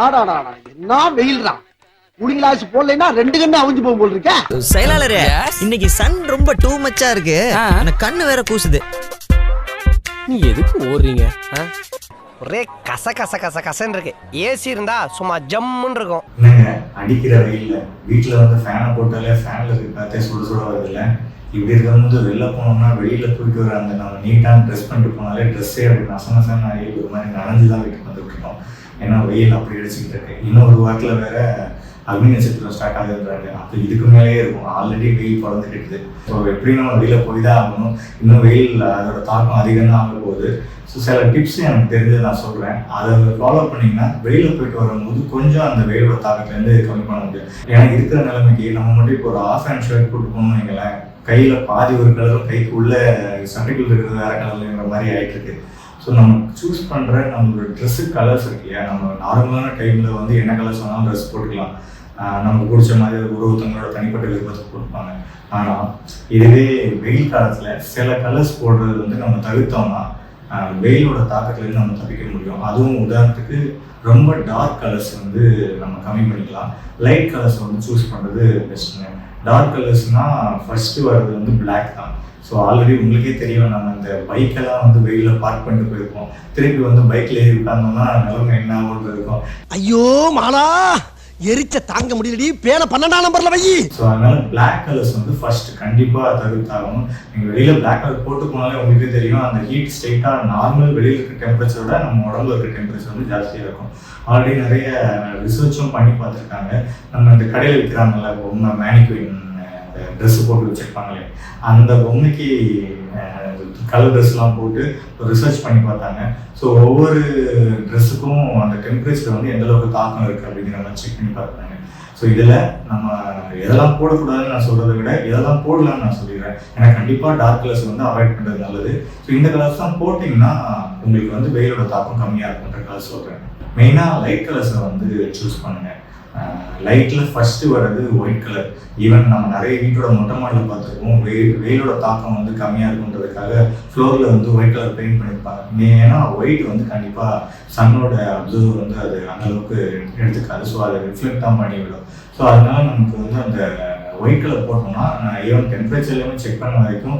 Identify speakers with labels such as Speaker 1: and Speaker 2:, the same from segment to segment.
Speaker 1: என்ன வெயில்டா cooling glass போடலைன்னா ரெண்டு கண்ணு அவிஞ்சு போகும் போல் இருக்க
Speaker 2: செயலாளரே இன்னைக்கு சன் ரொம்ப டூ மச்சா இருக்கு. எனக்கு கண்ணு வேற கூசுது.
Speaker 3: நீ எதுக்கு ஓடுறீங்க?
Speaker 4: ஒரே கச கச கச கசன்னு இருக்கு. ஏசி இருந்தா சும்மா ஜம்முன்னு இருக்கும்.
Speaker 5: என்னங்க அடிக்கிற வெயில்ல வீட்ல வந்து ஃபேனை போட்டாலே ஃபேன்ல இருக்க காத்தே சுட சுட வருதுல்ல. இப்படி இருக்கும்போது வெளில போனோம்னா வெளியில போயிட்டு வர அந்த நம்ம நீட்டான ட்ரெஸ் பண்ணிட்டு போனாலே ட்ரெஸ்ஸே அப்படி நச நசன்னு ஆகி ஒரு மாதிரி நனைஞ்சு தான் வீட்டுக்கு வந்துட்டு இருக்கோம். ஏன்னா வெயில் அப்படி அடிச்சுக்கிட்டு இருக்கு. இன்னும் ஒரு வாரத்தில் வேற அக்னி நட்சத்திரம் ஸ்டார்ட் ஆகுதுன்றாங்க. அப்போ இதுக்கு மேலேயே இருக்கும். ஆல்ரெடி வெயில் பறந்துக்கிட்டு ஸோ எப்படி நம்ம வெளியில போய் தான் ஆகணும்? இன்னும் வெயில் அதோட தாக்கம் அதிகம் தான் ஆக போகுது. ஸோ சில டிப்ஸ் எனக்கு தெரிஞ்சதை நான் சொல்கிறேன் அதை ஃபாலோ பண்ணிங்கன்னா வெளியில் போயிட்டு வரும்போது கொஞ்சம் அந்த வெயிலோட தாக்கத்துலேருந்து கம்மி பண்ண முடியும். ஏன்னா இருக்கிற நிலைமைக்கு நம்ம மட்டும் இப்போ ஒரு ஆஃப் அண்ட் ஷர்ட் போட்டு போகணும்னு வைங்களேன் கையில் பாதி ஒரு கலரும் கைக்கு உள்ள சட்டைக்குள் இருக்கிறது வேற கலர்ங்கிற மாதிரி ஆகிட்டு இருக்கு. ஸோ நம்ம சூஸ் பண்ணுற நம்மளோட ட்ரெஸ்ஸு கலர்ஸ் இருக்கு இல்லையா? நம்ம நார்மலான டைமில் வந்து என்ன கலர்ஸ் வேணாலும் ட்ரெஸ் போட்டுக்கலாம். நம்ம நமக்கு பிடிச்ச மாதிரி ஒரு ஒருத்தவங்களோட தனிப்பட்ட விருப்பத்தை போட்டுப்பாங்க ஆனால் இதுவே வெயில் காலத்தில் சில கலர்ஸ் போடுறது வந்து நம்ம தவிர்த்தோம்னா வெயிலோட தாக்கத்துலேருந்து நம்ம தப்பிக்க முடியும். அதுவும் உதாரணத்துக்கு ரொம்ப டார்க் கலர்ஸ் வந்து நம்ம கம்மி பண்ணிக்கலாம். லைட் கலர்ஸ் வந்து சூஸ் பண்ணுறது பெஸ்ட்டுங்க டார்க் கலர்ஸ்னால் ஃபர்ஸ்ட்டு வர்றது வந்து பிளாக் தான். ஸோ ஆல்ரெடி உங்களுக்கே தெரியும் நம்ம இந்த பைக்கெல்லாம் வந்து வெயிலில் பார்க் பண்ணிட்டு போயிருக்கோம். திருப்பி வந்து பைக்கில் ஏறி உட்கார்ந்தோம்னா நிலைமை என்ன ஆகும்னு இருக்கும்.
Speaker 1: ஐயோ மாலா! எரிச்ச தாங்க முடியலடி. பேல பன்னெண்டாம் நம்பர்ல வை.
Speaker 5: ஸோ அதனால பிளாக் கலர்ஸ் வந்து ஃபர்ஸ்ட் கண்டிப்பாக தவிர்த்தாகணும். நீங்கள் வெளியில் பிளாக் கலர் போட்டு போனாலே உங்களுக்கே தெரியும். அந்த ஹீட் ஸ்ட்ரெயிட்டாக நார்மல் வெளியில் இருக்க டெம்பரேச்சரோட நம்ம உடம்புல இருக்க டெம்பரேச்சர் வந்து ஜாஸ்தியாக இருக்கும். ஆல்ரெடி நிறைய ரிசர்ச்சும் பண்ணி பார்த்துருக்காங்க. நம்ம இந்த கடையில் விற்கிறாங்கல்ல பொம்மை மேனிக்வின் ட்ரெஸ்ஸு போட்டு வச்சிருப்பாங்களே. அந்த பொம்மைக்கு கலர் ட்ரெஸ்லாம் போட்டு ரிசர்ச் பண்ணி பார்த்தாங்க. ஸோ ஒவ்வொரு ட்ரெஸ்ஸுக்கும் அந்த டெம்பரேச்சர் வந்து எந்த அளவுக்கு தாக்கம் இருக்குது அப்படிங்கிறதெல்லாம் செக் பண்ணி பார்த்தாங்க. ஸோ இதில் நம்ம எதெல்லாம் போடக்கூடாதுன்னு நான் சொல்கிறத விட எதெல்லாம் போடலாம்னு நான் சொல்லிடுறேன். ஏன்னா கண்டிப்பாக டார்க் கலர்ஸ் வந்து அவாய்ட் பண்ணுறது நல்லது. ஸோ இந்த கலர்ஸ் தான் போட்டிங்கன்னா உங்களுக்கு வந்து வெயிலோட தாக்கம் கம்மியாக இருக்குன்ற கலர் சொல்கிறேன் மெயினாக லைட் கலர்ஸை வந்து சூஸ் பண்ணுங்கள் லைட்டில் ஃபஸ்ட்டு வர்றது ஒயிட் கலர் ஈவன் நம்ம நிறைய வீட்டோட மொட்டை மாடலில் பார்த்துருக்கோம் வெயில் வெயிலோட தாக்கம் வந்து கம்மியாக இருக்குன்றதுக்காக ஃப்ளோரில் வந்து ஒயிட் கலர் பெயிண்ட் பண்ணியிருப்பாங்க. ஏன்னா ஒயிட் வந்து கண்டிப்பாக சன்னோட அப்சர்வர் வந்து அது அந்த அளவுக்கு எடுத்துக்காது. ஸோ அதை ரிஃப்ளெக்ட் தான் பண்ணி விடும். ஸோ அதனால நமக்கு வந்து அந்த ஒயிட் கலர் போட்டோம்னா ஈவன் டெம்பரேச்சர்லையுமே செக் பண்ண வரைக்கும்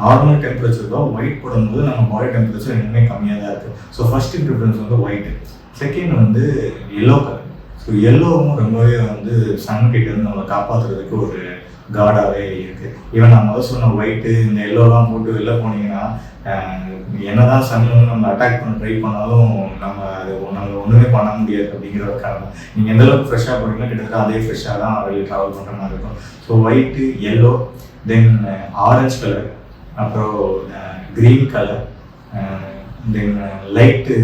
Speaker 5: நார்மல் டெம்பரேச்சர் தான் ஒயிட் போடும்போது நம்ம பாடி டெம்பரேச்சர் இன்னுமே கம்மியாக தான் இருக்குது ஸோ ஃபர்ஸ்ட் ப்ரிஃபரன்ஸ் வந்து ஒயிட் செகண்ட் வந்து எல்லோ கலர் ஸோ எல்லோவும் ரொம்பவே வந்து சன் இருந்து நம்மளை காப்பாற்றுறதுக்கு ஒரு காடாகவே இருக்கு. ஈவன் நான் முதல் சொன்ன ஒயிட்டு இந்த எல்லோலாம் போட்டு வெளில போனீங்கன்னா என்னதான் சன் வந்து நம்ம அட்டாக் பண்ண ட்ரை பண்ணாலும் நம்ம அது நம்ம ஒன்றுமே பண்ண முடியாது அப்படிங்கிற ஒரு காரணம். நீங்கள் எந்த அளவுக்கு ஃப்ரெஷ்ஷாக போனீங்கன்னா கிட்டத்தட்ட அதே ஃப்ரெஷ்ஷாக தான் வெளியே ட்ராவல் பண்ணுற மாதிரி இருக்கும். So white yellow then orange colour அப்புறம் green colour then light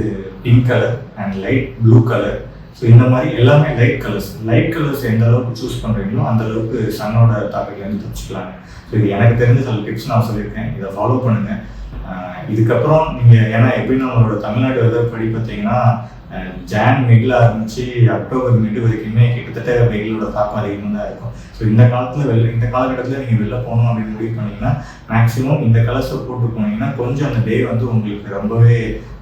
Speaker 5: pink colour and light blue colour so இந்த மாதிரி எல்லாமே லைட் கலர்ஸ் லைட் கலர்ஸ் எந்த அளவுக்கு சூஸ் பண்ணுறீங்களோ அந்த அளவுக்கு சன்னோட தாக்கத்துலேருந்து தப்பிச்சுக்கலாங்க. ஸோ இது எனக்கு தெரிஞ்ச சில டிப்ஸ் நான் சொல்லியிருக்கேன். இதை ஃபாலோ பண்ணுங்கள் இதுக்கப்புறம் நீங்கள் ஏன்னா எப்படி நம்மளோட தமிழ்நாடு வெதர் படி பார்த்தீங்கன்னா ஜான் மிடில் ஆரம்பிச்சு அக்டோபர் மிட் வரைக்குமே கிட்டத்தட்ட வெயிலோட தாக்கம் அதிகமாக தான் இருக்கும். ஸோ இந்த காலத்தில் வெளில இந்த காலகட்டத்தில் நீங்கள் வெளில போகணும் அப்படின்னு முடிவு பண்ணிங்கன்னா மேக்ஸிமம் இந்த கலர்ஸை போட்டு போனீங்கன்னா கொஞ்சம் அந்த டே வந்து உங்களுக்கு ரொம்பவே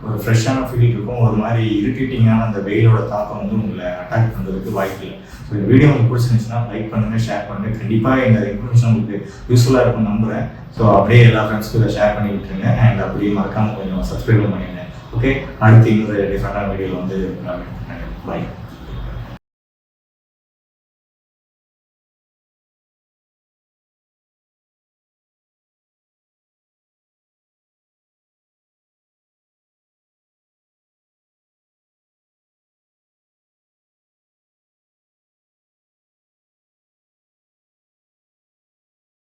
Speaker 5: ஒரு ஃப்ரெஷ்ஷான ஃபீல் இருக்கும். ஒரு மாதிரி இரிட்டேட்டிங்கான அந்த வெயிலோட தாக்கம் வந்து உங்களை அட்டாக் பண்ணுறதுக்கு வாய்ப்பு இல்லை. ஸோ இந்த வீடியோ உங்களுக்கு பிடிச்சிருந்துச்சுன்னா லைக் பண்ணுங்கள் ஷேர் பண்ணுங்கள் கண்டிப்பாக இந்த இன்ஃபர்மேஷன் உங்களுக்கு யூஸ்ஃபுல்லாக இருக்கும்னு நம்புகிறேன் ஸோ அப்படியே எல்லா ஃப்ரெண்ட்ஸ்க்கும் ஷேர் பண்ணி விட்டுருங்க அண்ட் அப்படியே மறக்காமல் கொஞ்சம் சப்ஸ்கிரைப் பண்ணிடுங்க ஓகே அடுத்து இன்னொரு டிஃப்ரெண்டான வீடியோ வந்து பாய்